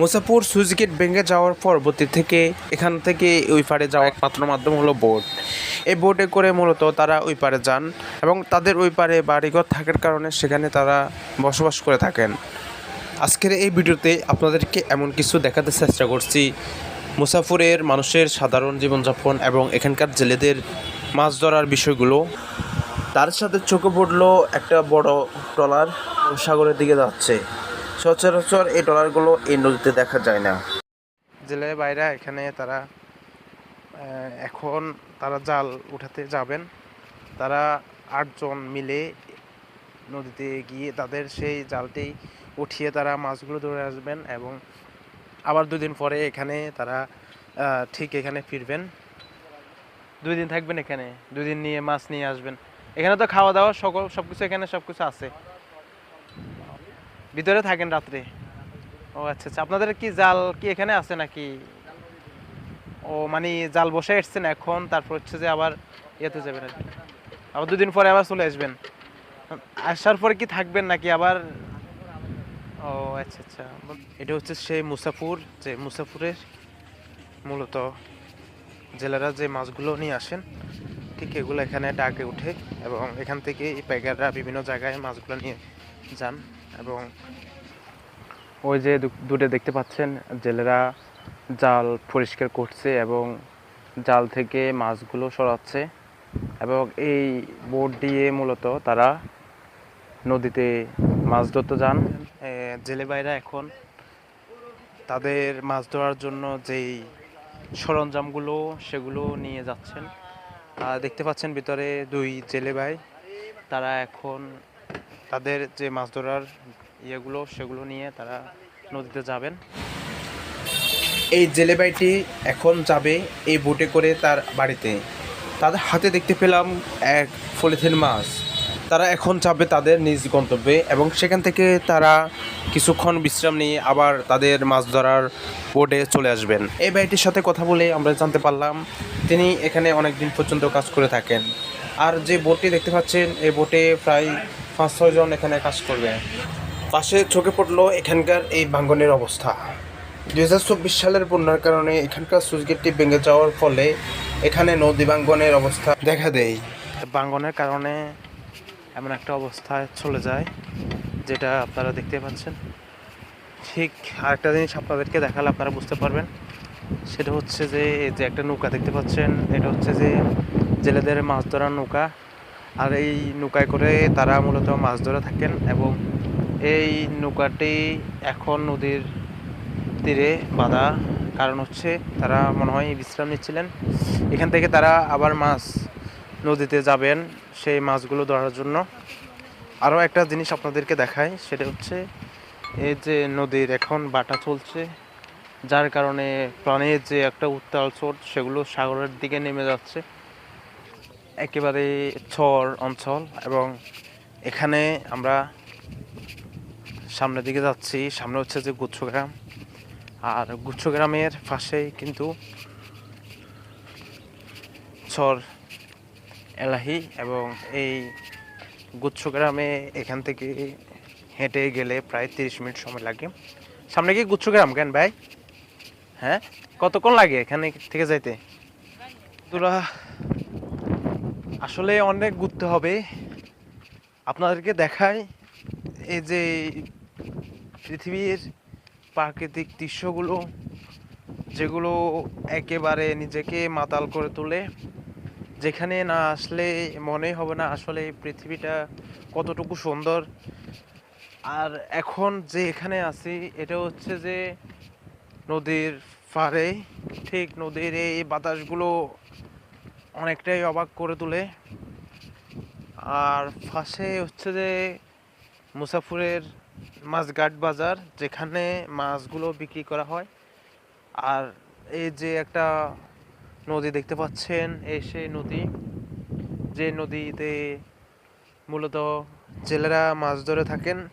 Musapur switch gate ভেঙে যাওয়ার পরবর্তী থেকে এখান থেকে ওই পারে যাওয়া একমাত্র মাধ্যম হলো বোট। এই বোটে করে মূলত তারা ওই পারে যান এবং তাদের ওই পারে বাড়িঘর থাকার কারণে সেখানে তারা বসবাস করে থাকেন। আজকের এই ভিডিওতে আপনাদেরকে এমন কিছু দেখাতে চেষ্টা করছি। মুসাফুরের মানুষের সাধারণ জীবনযাপন এবং এখানকার জেলেদের মাছ ধরার বিষয়গুলো। তার সাথে চোখে পড়ল একটা বড় ট্রলার, সাগরের দিকে যাচ্ছে। সচরাচর এই ট্রলারগুলো এই নদীতে দেখা যায় না। জেলে বাইরা এখানে তারা এখন তারা জাল উঠাতে যাবেন। তারা আটজন মিলে নদীতে গিয়ে তাদের সেই জালটি উঠিয়ে তারা মাছগুলো ধরে আসবেন এবং আবার দুদিন পরে এখানে তারা ঠিক এখানে ফিরবেন। দুই দিন থাকবেন এখানে, দুই দিন নিয়ে মাছ নিয়ে আসবেন। এখানে তো খাওয়া দাওয়া সকল সব কিছু এখানে সব কিছু আছে। ভিতরে থাকেন রাত্রে? ও আচ্ছা আচ্ছা। আপনাদের কি জাল কি এখানে আছে নাকি? ও মানে জাল বসে এসছেন এখন, তারপর হচ্ছে যে আবার ইয়েতে যাবেন আর। আবার দুদিন পরে আবার চলে আসবেন। আসার পরে কি থাকবেন নাকি আবার? ও আচ্ছা আচ্ছা। এটা হচ্ছে সেই মুসাফুর, যে মুসাফুরের মূলত জেলেরা যে মাছগুলো নিয়ে আসেন, ঠিক এগুলো এখানে ডাকে উঠে এবং এখান থেকে প্যাকেটরা বিভিন্ন জায়গায় মাছগুলো নিয়ে যান। ওই যে দূরে দেখতে পাচ্ছেন, জেলেরা জাল পরিষ্কার করছে এবং জাল থেকে মাছগুলো সরাচ্ছে এবং এই বোট দিয়ে মূলত তারা নদীতে মাছ ধরতে যান। জেলে ভাইরা এখন তাদের মাছ ধরার জন্য যেই সরঞ্জামগুলো, সেগুলো নিয়ে যাচ্ছেন। আর দেখতে পাচ্ছেন ভিতরে দুই জেলে ভাই, তারা এখন তাদের যে মাছ ধরার ইয়েগুলো, সেগুলো নিয়ে তারা নদীতে যাবেন। এই জেলে ভাইটি এখন যাবে এই বোটে করে তার বাড়িতে। তাদের হাতে দেখতে পেলাম এক পলিথিন মাছ। তারা এখন যাবে তাদের নিজ গন্তব্যে এবং সেখান থেকে তারা কিছুক্ষণ বিশ্রাম নিয়ে আবার তাদের মাছ ধরার বোটে চলে আসবেন। এই ভাইটির সাথে কথা বলে আমরা জানতে পারলাম, তিনি এখানে অনেক দিন পর্যন্ত কাজ করে থাকেন। আর যে বোটটি দেখতে পাচ্ছেন, এই বোটে প্রায় পাঁচ ছয়জন এখানে কাজ করবে। পাশে চোখে পড়ল এখানকার এই ভাঙ্গনের অবস্থা। দু হাজার চব্বিশ সালের বন্যার কারণে এখানকার সুইচগেটটি ভেঙে যাওয়ার ফলে এখানে নদী ভাঙ্গনের অবস্থা দেখা দেয়। ভাঙ্গনের কারণে এমন একটা অবস্থায় চলে যায়, যেটা আপনারা দেখতে পাচ্ছেন। ঠিক আরেকটা জিনিস আপনাদেরকে দেখালে আপনারা বুঝতে পারবেন, সেটা হচ্ছে যে যে একটা নৌকা দেখতে পাচ্ছেন, এটা হচ্ছে যে, জেলেদের মাছ ধরার নৌকা। আর এই নৌকায় করে তারা মূলত মাছ ধরে থাকেন এবং এই নৌকাটি এখন নদীর তীরে বাঁধা। কারণ হচ্ছে তারা মনে হয় বিশ্রাম নিচ্ছিলেন। এখান থেকে তারা আবার মাছ নদীতে যাবেন সেই মাছগুলো ধরার জন্য। আরও একটা জিনিস আপনাদেরকে দেখায় সেটা হচ্ছে এই যে নদীর এখন বাটা চলছে, যার কারণে প্রাণের যে একটা উত্তাল স্রোত, সেগুলো সাগরের দিকে নেমে যাচ্ছে। একেবারে চর অঞ্চল এবং এখানে আমরা সামনের দিকে যাচ্ছি। সামনে হচ্ছে যে গুচ্ছগ্রাম। আর গুচ্ছগ্রামের পাশেই কিন্তু চর এলাহি এবং এই গুচ্ছগ্রামে এখান থেকে হেঁটে গেলে প্রায় তিরিশ মিনিট সময় লাগে। সামনে কি গুচ্ছগ্রাম কেন ভাই? হ্যাঁ? কতক্ষণ লাগে এখানে থেকে যাইতে? তোরা আসলে অনেক ঘুরতে হবে। আপনাদেরকে দেখাই এই যে পৃথিবীর প্রাকৃতিক দৃশ্যগুলো, যেগুলো একেবারে নিজেকে মাতাল করে তোলে। যেখানে না আসলে মনেই হবে না আসলে পৃথিবীটা কতটুকু সুন্দর। আর এখন যে এখানে আছি, এটা হচ্ছে যে নদীর পাড়ে ঠিক নদীর এই বাতাসগুলো অনেকটাই অবাক করে তোলে। আর পাশে হচ্ছে যে মুসাফুরের মাছঘাট বাজার, যেখানে মাছগুলো বিক্রি করা হয়। আর এই যে একটা নদী দেখতে পাচ্ছেন, এই সেই নদী। যে নদীতে মূলত জেলেরা মাছ ধরে থাকেন।